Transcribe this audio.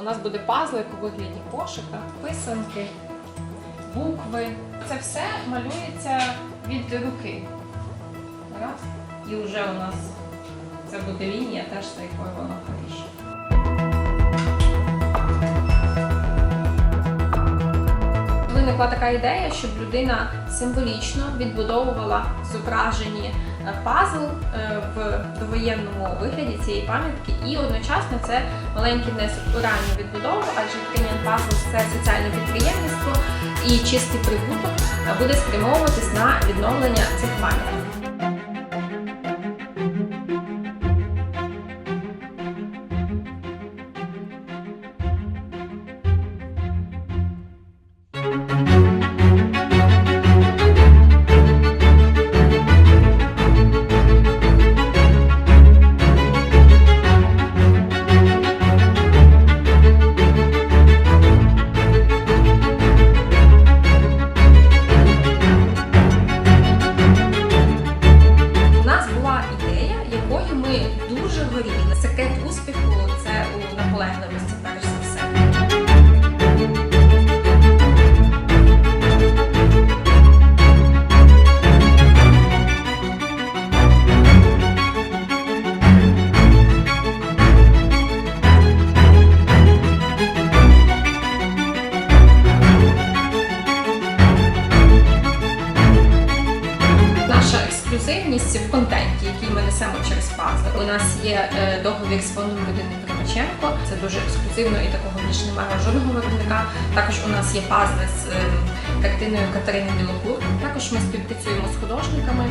У нас буде пазлик у вигляді кошика, писанки, букви. Це все малюється від руки. Раз. І вже у нас це буде лінія теж за якою воно пише. Виникла така ідея, щоб людина символічно відбудовувала зображені пазл е, в довоєнному вигляді цієї пам'ятки, і одночасно це маленький внесок у ранню відбудову, адже Ukrainian пазл – це соціальне підприємництво і чистий прибуток е, буде спрямовуватись на відновлення цих пам'яток. Дуже горіли. Секрет успіху це у наполегливості, ексклюзивність в контенті, який ми несемо через пазли. У нас є е, договір з фондом людини Примаченко. Це дуже ексклюзивно і такого ніж немає жодного виробника. Також у нас є пазли з е, картиною Катерини Білокур. Також ми співпрацюємо з художниками.